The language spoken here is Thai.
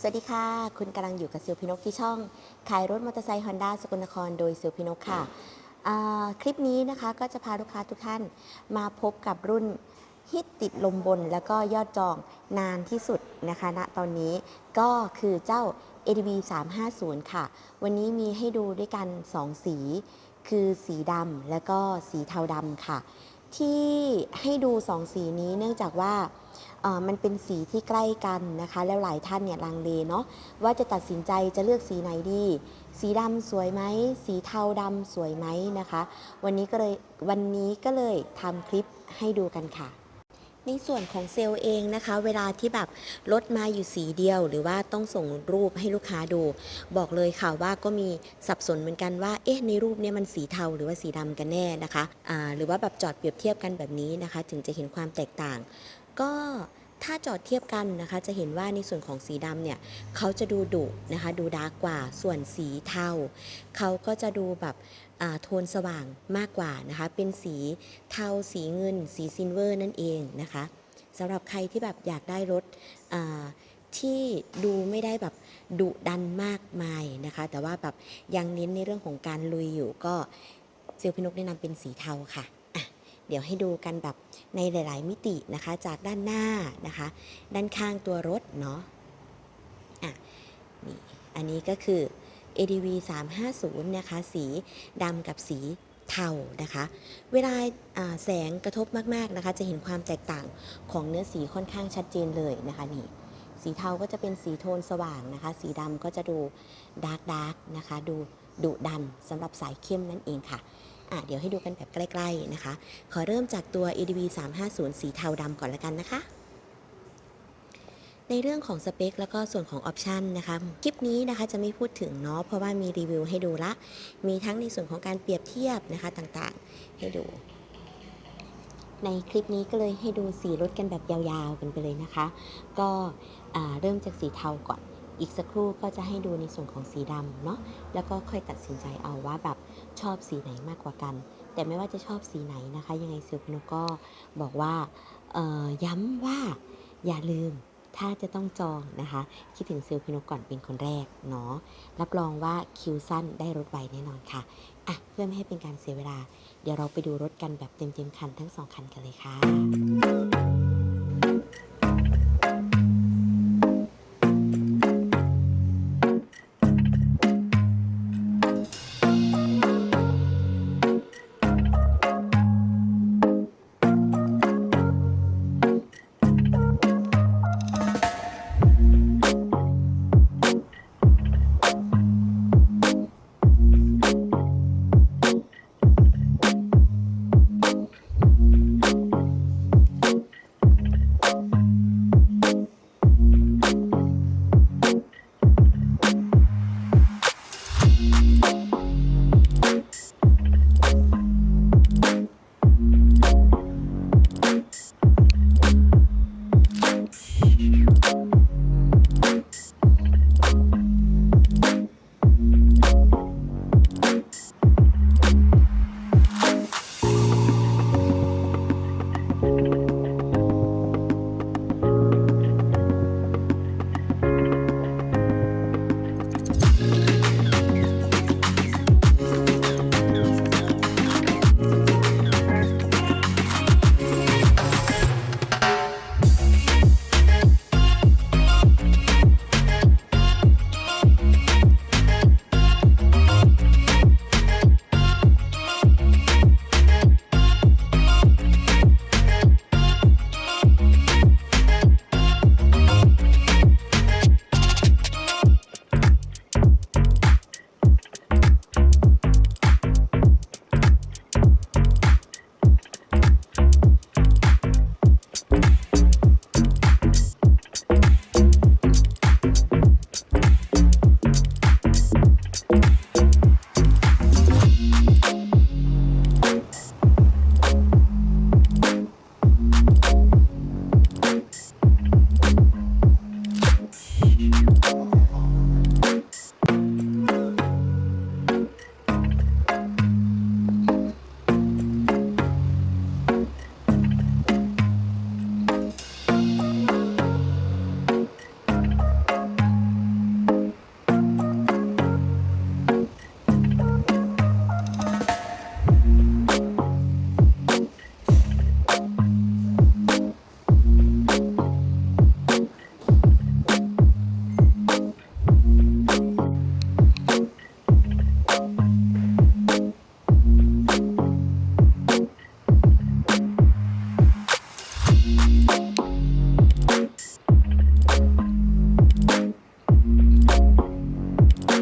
สวัสดีค่ะ คุณกำลังอยู่กับซิลพินกที่ช่อง ขายรถมอเตอร์ไซค์ฮอนด้าสกลนครโดยซิลพินกค่ะ คลิปนี้นะคะก็จะพาลูกค้าทุกท่านมาพบกับรุ่นฮิตติดลมบนแล้วก็ยอดจองนานที่สุดนะคะณตอนนี้ก็คือเจ้า ADB 350 ค่ะ วันนี้มีให้ดูด้วยกัน 2 สี คือสีดำและก็สีเทาดำค่ะ ที่ให้ดูสองสีนี้เนื่องจากว่า มันเป็นสีที่ใกล้กันนะคะ แล้วหลายท่านเนี่ยลังเลเนาะว่าจะตัดสินใจจะเลือกสีไหนดี สีดำสวยไหม สีเทาดำสวยไหมนะคะ วันนี้ก็เลยวันนี้ก็เลยทำคลิปให้ดูกันค่ะในส่วนของเซลล์เองนะคะ เวลาที่แบบรถมาอยู่สีเดียว หรือว่าต้องส่งรูปให้ลูกค้าดู บอกเลยค่ะว่าก็มีสับสนเหมือนกันว่าเอ๊ะในรูปเนี้มันสีเทาหรือว่าสีดำกันแน่นะคะอ่าหรือว่าแบบจอดเปรียบเทียบกันแบบนี้นะคะ ถึงจะเห็นความแตกต่าง ก็ถ้าจอดเทียบกันนะคะจะเห็นว่าในส่วนของสีดำเนี่ยเขาจะดูดุนะคะดูดาร์กกว่าส่วนสีเทาเขาก็จะดูแบบโทนสว่างมากกว่านะคะเป็นสีเทาสีเงิน สีซิลเวอร์นั่นเองนะคะสำหรับใครที่แบบอยากได้รถที่ดูไม่ได้แบบดุดันมากมายนะคะ แต่ว่าแบบยังเน้นในเรื่องของการลุยอยู่ก็เซลพินกแนะนำเป็นสีเทาค่ะ เดี๋ยวให้ดูกันแบบในหลาย ๆ มิตินะคะ จากด้านหน้านะคะ ด้านข้างตัวรถเนาะอะนี่อันนี้ก็คือ ADV 350นะคะสีดำกับสีเทานะคะ เวลาาแสงกระทบมาก ๆ นะคะ จะเห็นความแตกต่างของเนื้อสีค่อนข้างชัดเจนเลยนะคะนี่สีเทาก็จะเป็นสีโทนสว่างนะคะ สีดำก็จะดูดาร์กดาร์กนะคะ ดูดุดันสำหรับสายเข้มนั่นเองค่ะ เดี๋ยวให้ดูกันแบบใกล้ๆนะคะ ขอเริ่มจากตัว ADV 350 สีเทาดำก่อนละกันนะคะ ในเรื่องของสเปคแล้วก็ส่วนของออปชันนะคะ คลิปนี้นะคะจะไม่พูดถึงเนาะ เพราะว่ามีรีวิวให้ดูละ มีทั้งในส่วนของการเปรียบเทียบนะคะต่างๆ ให้ดู ในคลิปนี้ก็เลยให้ดูสีรถกันแบบยาวๆกันไปเลยนะคะ ก็เริ่มจากสีเทาก่อน อีกสักครู่ก็จะให้ดูในส่วนของสีดำเนาะแล้วก็ค่อยตัดสินใจเอาว่าแบบชอบสีไหนมากกว่ากัน แต่ไม่ว่าจะชอบสีไหนนะคะ ยังไงซิลพิโนก็บอกว่าย้ำว่าอย่าลืมถ้าจะต้องจองนะคะ คิดถึงซิลพิโนก่อนเป็นคนแรกเนาะรับรองว่าคิวสั้นได้รถไวแน่นอนค่ะ อะ เพื่อไม่ให้เป็นการเสียเวลา เดี๋ยวเราไปดูรถกันแบบเต็มๆคันทั้งสองคันกันเลยค่ะ